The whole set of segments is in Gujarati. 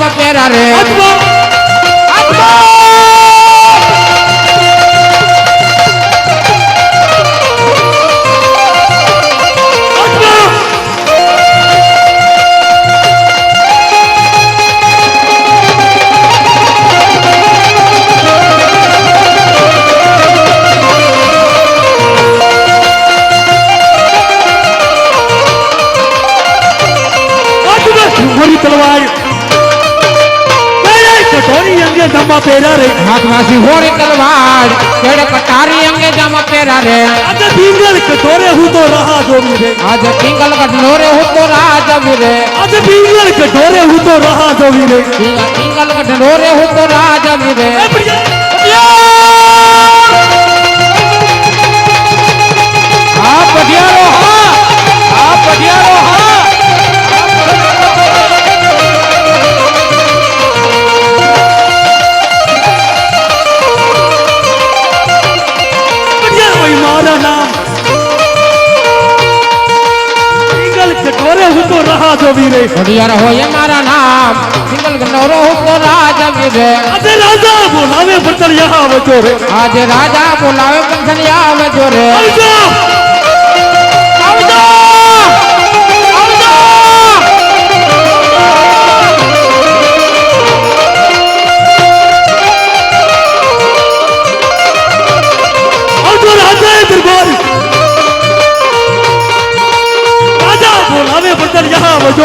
বাপের আরে જમા પહેર્યા રે હાથમાં સિંહોરી તલવાર કેડે કટારી અંગે જમ પેરા રે આજે ભીંગલ કટોરે હું તો રાહ જોવી રે આજ પિંગલ કટનો રે હું તો રાજ રે આજે ભીંગલ કટોરે હું તો રાહ જોવી રે પિંગલ કટનો રે હું તો રાજ રે એ પ્રિયા આ પઢિયારો હા આ પઢિયારો હા જોવી રે ઘડિયાર હોય મારા નામ. સિંગલ ગનોરો રે હું તો રાજ રે આજે રાજા બોલાવે યહાં આવજો રે આજે રાજા બોલાવે પંથન આવે જો રે આવજો આવજો!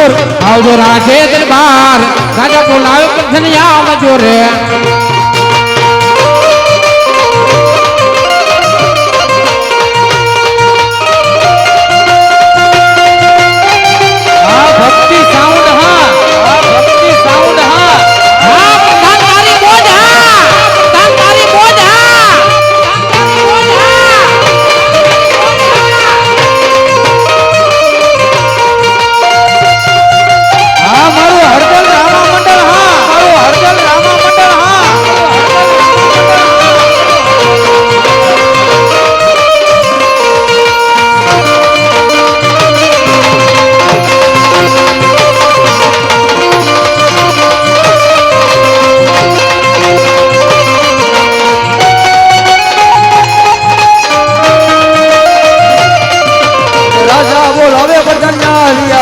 આવજો આવજો રાજે દરબાર. રાજા બોલાવે પંથન આવે જો રે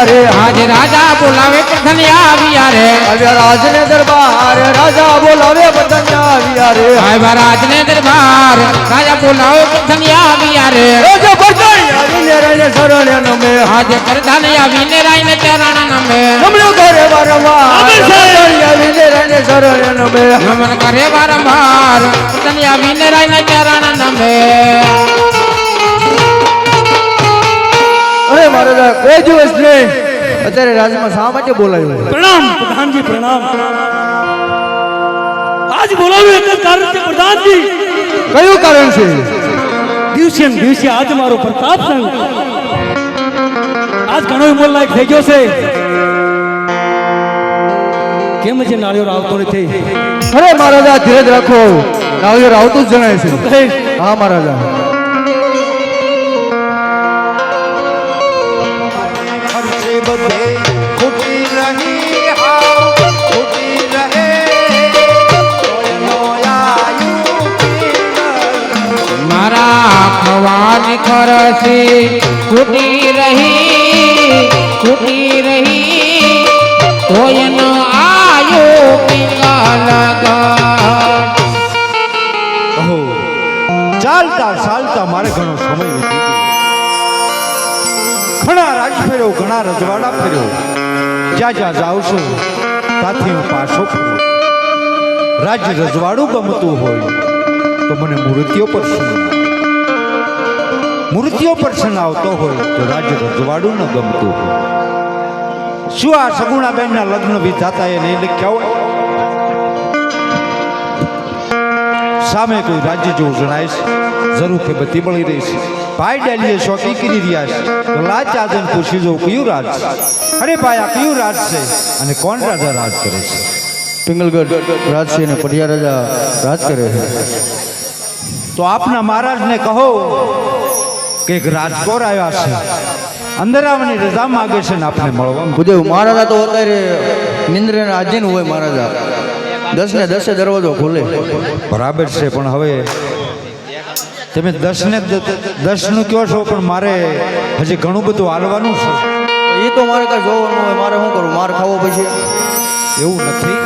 બધાના હરિયા રે આજે રાજા બોલાવે પંથન આવ્યા રે આવ્યા રાજને દરબાર રાજા બોલાવે બધાના હરિયા રે આવ્યા રાજને દરબાર રાજા બોલાવે પંથન આવ્યા રે રાજા બધાઈ આવીને રહીને શરણે નમે આજે પ્રધાન આવીને રાઈને ચરણ નમે નમણો કરે વારંવાર આમે છે. બધાઈ આવીને રહીને શરણે નમે નમન કરે વારંવાર પંથન આવીને રાઈને ચરણ મહારાજા કોઈ દિવસ નહીં. અત્યારે રાજમાં શા માટે બોલાયું? પ્રણામ પ્રધાનજી પ્રણામ. આજ બોલાવ્યું એક જ કારણ છે પ્રધાનજી. કયું કારણ છે? દિવસે ને દિવસે આજ મારો પ્રતાપ થયો આજ ઘણો ઉંમર લાયક થઈ ગયો છે. કેમ છે નાળિયો આવતો નથી? અરે મહારાજા ધીરજ રાખો. નાળિયેર આવતું જ જણાય છે. હા મહારાજા. બધે ખૂટી રહી હાવ ખૂટી રહે મારા ખૂટી રહી ખૂટી રહી કોઈનો આયો પિંગલ ગઢ કહો ચાલતા ચાલતા મારે ઘણો સમય વીતી ફેર્યો ઘણા રજવાડા ફર્યો. જ્યાં જ્યાં જાઉં છું, ત્યાંથી હું પાછો ફર્યો રાજ્ય રજવાડું ગમતું હોય, તો મને મૂર્તિઓ પર મૂર્તિઓ પર આવતો હોય, તો રાજ્ય રજવાડું ન ગમતું હોય. શું આ સગુણાબેનના લગ્ન વિધાતા એ નહીં લખ્યા હોય? સામે કોઈ રાજ્ય જેવું જણાય છે, જરૂર કે બધી મળી રહી છે. ભાઈ ડેલીએ શોખી કરી રહ્યા છે લાજ આજન પૂછી જો કયું રાજ અરે ભાઈ આ કયું રાજ છે? અને કોણ રાજા રાજ કરે છે? પિંગલગઢ રાજસિંહ અને પઢિયા રાજા રાજ કરે છે? તો આપના મહારાજને કહો કે એક રાજકોર આવ્યા છે. અંદર આવવાની રજા માગે છે ને આપને મળવા. ભૂદેવ મહારાજા તો અત્યારે નિંદ્ર આધીન હોય મહારાજા. દસ ને દસે દરવાજો ખોલે. બરાબર છે પણ હવે તમે દસ ને દસનું કહો છો પણ મારે હજી ઘણું બધું હાલવાનું છે. એ તો મારે કાંઈ જોવાનું હોય મારે શું કરું? માર ખાવો પછી? એવું નથી.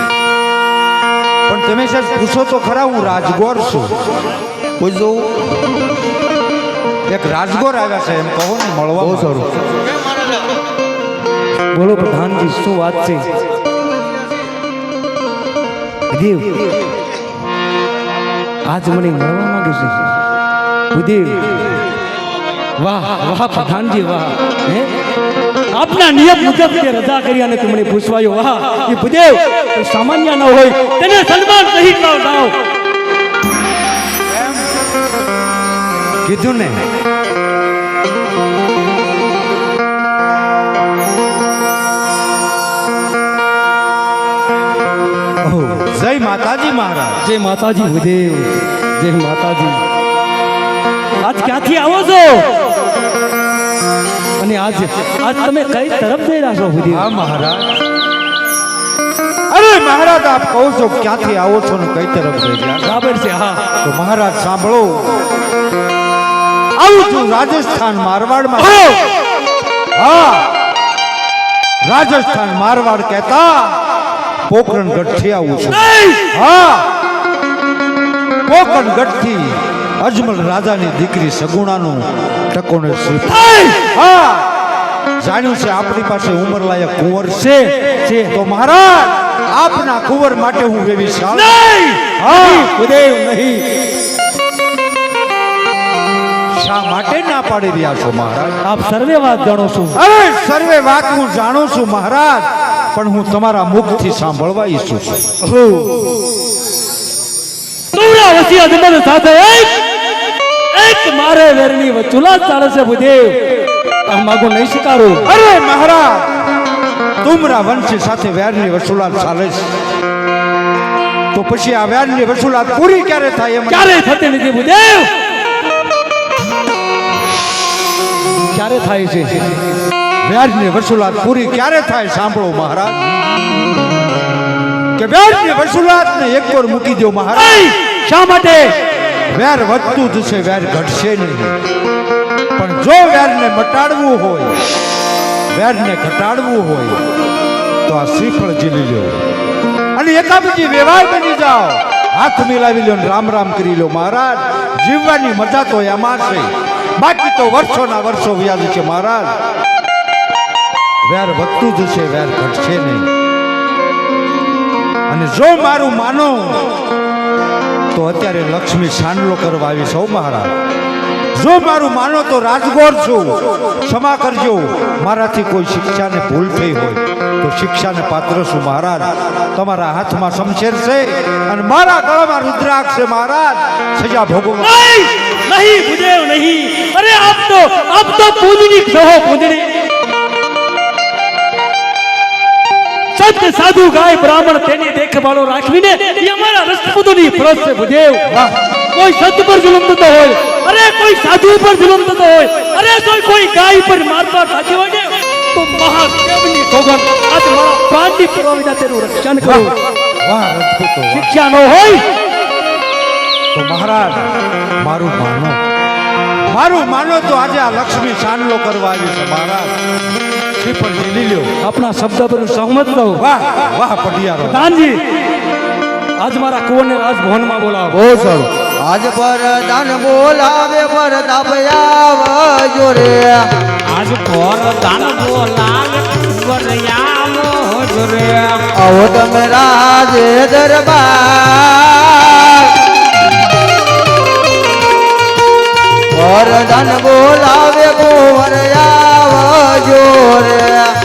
પણ તમે સાહેબ પૂછો તો ખરા હું રાજગોર છું. પૂછ દઉં એક રાજગોર આવ્યા છે એમ કહો ને બહુ મળવા સારું. બોલો પ્રધાનજી શું વાત છે? દેવ આજ મને મળવા માંગે છે. ભૂદેવ વાહ વાહ પ્રધાનજી વાહ હે આપના નિયમ મુજબ તે રજા કરી અને તું મને પૂછવાયો વાહ એ ભૂદેવ કોઈ સામાન્ય ન હોય તેને સન્માન સહિત લાવ લાવ કીધું ને ઓહો, જય માતાજી મહારાજ જય માતાજી ભૂદેવ જય માતાજી આજ ક્યાંથી આવો છો? અને આજ આજ તમે કઈ તરફ જઈ રહ્યા છો સુધી હા મહારાજ. અરે મહારાજ આપ કહો છો ક્યાંથી આવો છો ને કઈ તરફ જઈ રહ્યા બરાબર છે હા. તો મહારાજ સાંભળો. આવું છું રાજસ્થાન મારવાડમાં. હા! રાજસ્થાન મારવાડ કહેતા પોકરણગઢથી આવું છું. હા. પોકરણગઢથી અજમલ રાજાની દીકરી સગુણાનું ટકોને જાણ્યું છે આપણી પાસે ઉંમર લાયક કુંવર છે? તો મહારાજ આપના કુંવર માટે હું વેવી શાલ ઉદય નહીં! શા માટે ના પાડી રહ્યા છો મહારાજ? આપ સર્વે વાત જાણો છો. અરે સર્વે વાત હું જાણું છું મહારાજ પણ હું તમારા મુખથી સાંભળવા ઈચ્છું છું. તુમરા વસી અજમલ સાથે એક મારે વેરની વચુલા ચાલે છે ભૂદેવ. માગો નહીં સ્વીકારું. અરે મહારાજ તુમરા વંશી સાથે વેરની વસૂલાત ચાલે છે. તો પછી આ વેરની વસૂલાત પૂરી ક્યારે થાય એમ? ક્યારે થતી નથી ભૂદેવ. ક્યારે થાય છે? વ્યાજની વસુલાત પૂરી ક્યારે થાય સાંભળો મહારાજ. કે વ્યાજની વસુલાત ને એક મૂકી દો મહારાજ. શા માટે? વ્યાર વધતું જશે વેર ઘટશે નહીં. પણ જો વેરને મટાડવું હોય, વેરને ઘટાડવું હોય, તો આ શ્રીફળ ઝીલી લો અને એકાબીજી વ્યવહાર બની જાઓ. હાથ મિલાવી લો રામ રામ કરી લો મહારાજ. જીવવાની મજા તો એમાં છે. બાકી તો વર્ષોના વર્ષો વ્યાજ છે, મહારાજ. વેર વધતું જશે વેર ઘટશે નહીં. અને જો મારું માનો તો અત્યારે લક્ષ્મી સાંડલો કરવા આવી સૌ મહારાજ, જો મારું માનો તો રાજગોર છું. ક્ષમા કરજો. મારાથી કોઈ શિક્ષાને ભૂલ થઈ હોય તો શિક્ષાને પાત્ર છું મહારાજ? તમારા હાથમાં શમશેર છે અને મારા ગળામાં રુદ્રાક્ષ છે, મહારાજ. સજા ભોગવવા નહીં! ભૂદેવ નહીં. અરે આપ તો આપ તો પૂજની કહો પૂજની સંત સાધુ ગાય બ્રાહ્મણ તેની દેખભાળો રાખવીને એ અમારા રાષ્ટ્રપતિની ફરજ છે ભૂદેવ કોઈ સંત પર જુલમ થતો હોય અરે કોઈ સાધુ પર જુલમ થતો હોય અરે કોઈ કોઈ ગાય પર મારતા થતી હોય ને તો મહાદેવની સોગંદ આજ મારા પ્રાણની પરવાવિના તેનું રક્ષણ કરો. વાહ રજપૂતો શિક્ષા ન હોય. તો મહારાજ મારું માનો મારું માનો તો આજે આ લક્ષ્મી સાનલો કરવા આવી છે મહારાજ. શ્રીફળ લીલી લ્યો. આપણા શબ્દ પર હું સહમત રહું. વાહ વાહ પટિયારો. દાનજી આજ મારા કુંવરને રાજભવનમાં બોલાવો. બહુ સારું. આજ પર દાન બોલાવે પર આવજો રે. આજ કોર દાન બોલાવે વરયામો જોરે આવો તમે રાજ દરબાર. પર દાન બોલાવે કુંવર આવજો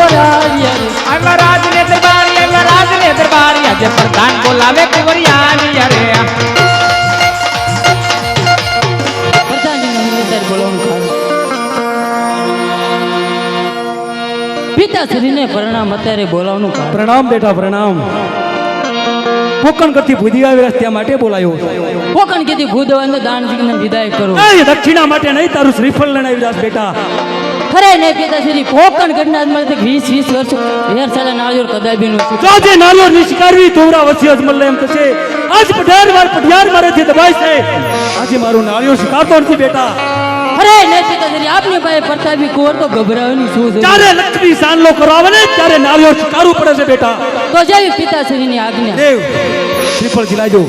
કુંવરાય આમાં દરબારી આમાં રાજને દરબારી. આજે પ્રધાન બોલાવે કુંવરિયાની અરે. અત્યારે બોલાવવાનું પિતાશ્રીને પ્રણામ અત્યારે બોલાવવાનું પ્રણામ બેટા પ્રણામ. પોકણ કરતી ભૂદી આવી રસ્ત્યા માટે બોલાયો કોકણ કીધી ભૂદવાને દાનજીને વિદાય કરો. દક્ષિણા માટે નહીં તારું શ્રીફળ લઈને આવી બેટા. ખરે નહીં પિતાશ્રી કોકણ ઘટના મળે વીસ વીસ વર્ષ હેર સાલા નાળિયેર બી નું જો જે નાલો નિષ્કારવી ધોરા વસી અજમલ એમ થશે આજ પઢાર વાર પઢિયાર મારેથી દબાય છે આજે મારું નાળિયોર શિકારતો નથી બેટા. અરે નહીં પિતાશ્રી આપની પાસે પ્રતાપી કોર તો ગભરાવાની શું છે ત્યારે લક્ષ્મી સાનલો કરાવે ને ત્યારે નાળિયોર શિકારવું પડે છે બેટા. તો જેવી પિતાશ્રીની આજ્ઞા. દેવ શ્રીફળ ખીલાજો